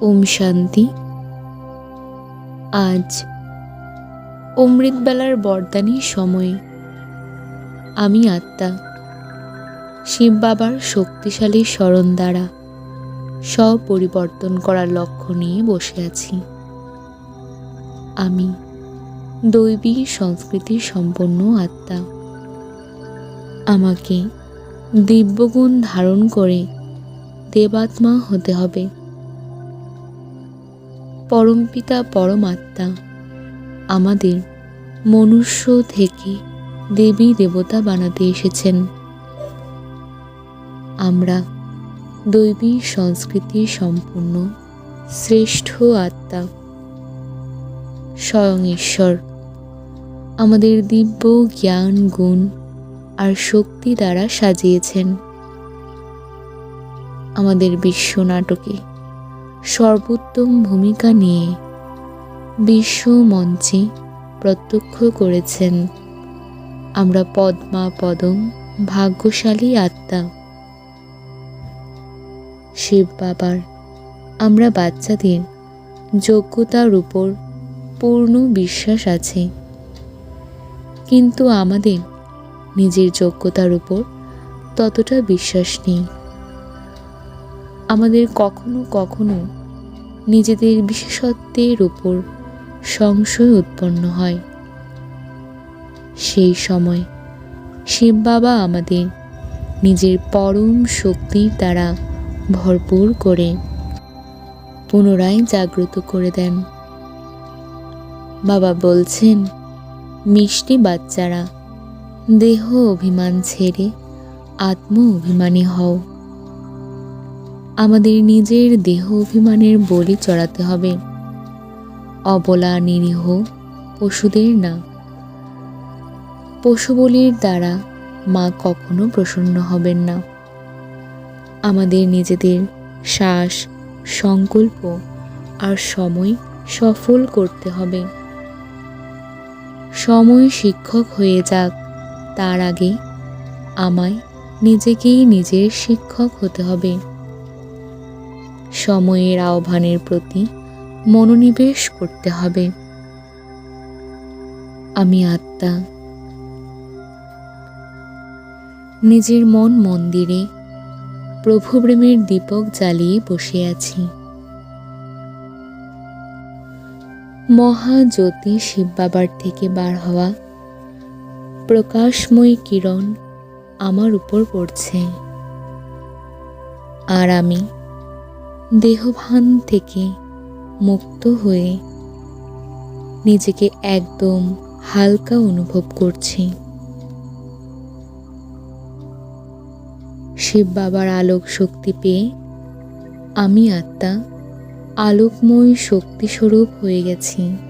ওম শান্তি। আজ অমৃতবেলার বরদানি সময় আমি আত্মা, শিব বাবার শক্তিশালী স্মরণ দ্বারা সব পরিবর্তন করার লক্ষ্য নিয়ে বসে আছি। আমি দৈবী সংস্কৃতির সম্পন্ন আত্মা। আমাকে দিব্যগুণ ধারণ করে দেবাত্মা হতে হবে। পরমপিতা পরমাত্মা, আমাদের মনুষ্য থেকে দেবী দেবতা বানাতে এসেছেন। আমরা দৈবী সংস্কৃতির সম্পূর্ণ শ্রেষ্ঠ আত্মা, স্বয়ং ঈশ্বর। আমাদের দিব্য জ্ঞান, গুণ আর শক্তি দ্বারা সাজিয়েছেন। আমাদের বিশ্ব নাটকে সর্বোত্তম ভূমিকা নিয়ে বিশ্ব মঞ্চে প্রত্যক্ষ করেছেন আমরা পদ্মা পদম ভাগ্যশালী আত্মা। শিব বাবার, আমরা বাচ্চাদের যোগ্যতার উপর পূর্ণ বিশ্বাস আছে। কিন্তু আমাদের নিজের যোগ্যতার উপর ততটা বিশ্বাস নেই। আমাদের কখনো কখনো নিজেদের বিশেষত্বের উপর সংশয় উৎপন্ন হয়। সেই সময় শিব বাবা আমাদের নিজের পরম শক্তির দ্বারা ভরপুর করে পুনরায় জাগ্রত করে দেন। বাবা বলছেন, মিষ্টি বাচ্চারা, দেহ অভিমান ছেড়ে আত্ম অভিমানী হও। আমাদের নিজের দেহ অভিমানের বলি চড়াতে হবে। অবলা নিরীহ পশুদের না। পশু বলির দ্বারা মা কখনো প্রসন্ন হবেন না। আমাদের নিজেদের শ্বাস, সংকল্প আর সময় সফল করতে হবে। সময় শিক্ষক হয়ে যাক, তার আগে আমায় নিজেকেই নিজের শিক্ষক হতে হবে। সময়ের আহ্বানের প্রতি মনোনিবেশ করতে হবে। আমি আত্মা। নিজের মন মন্দিরে প্রভু প্রেমের দীপক জ্বালিয়ে বসে আছি। মহাজ্যোতি শিব বাবার থেকে বার হওয়া প্রকাশময়ী কিরণ আমার উপর পড়ছে। আর আমি দেহভান থেকে মুক্ত হয়ে নিজেকে একদম হালকা অনুভব করছি। শিব বাবার আলোক শক্তি পেয়ে আমি আত্মা আলোকময় শক্তিস্বরূপ হয়ে গেছি।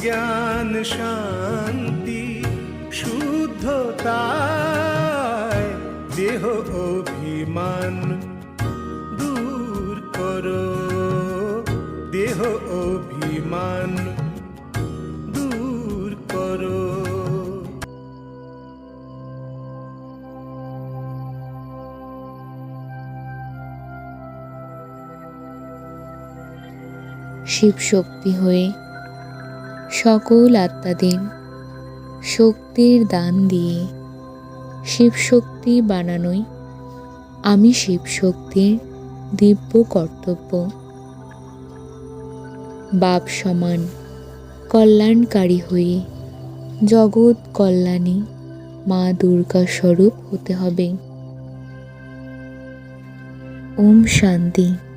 জ্ঞান শান্তি শুদ্ধতায় দেহ অভিমান দূর করো দেহ অভিমান দূর করো শিব শক্তি হয়ে সকল আত্মাদের শক্তির দান দিয়ে শিবশক্তি বানানোই আমি শিবশক্তির দিব্য কর্তব্য। বাপ সমান কল্যাণকারী হয়ে জগৎ কল্যাণী মা দুর্গা স্বরূপ হতে হবে। ওম শান্তি।